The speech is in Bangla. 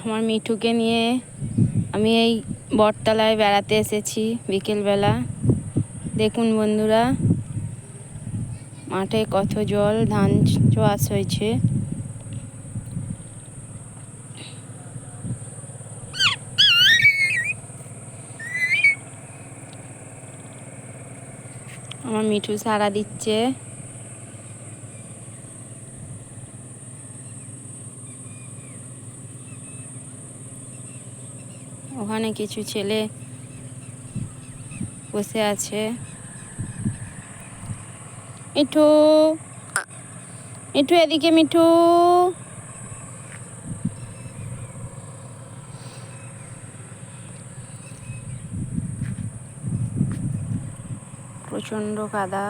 আমার মিঠুকে নিয়ে আমি এই বটতলায় বেড়াতে এসেছি বিকেলবেলা। দেখুন বন্ধুরা, মাঠে কত জল, ধান চাষ হয়েছে। আমার মিঠু সারা দিচ্ছে। ওখানে কিছু ছেলে বসে আছে। মিঠু মিঠু এদিকে মিঠু। প্রচণ্ড কাদা।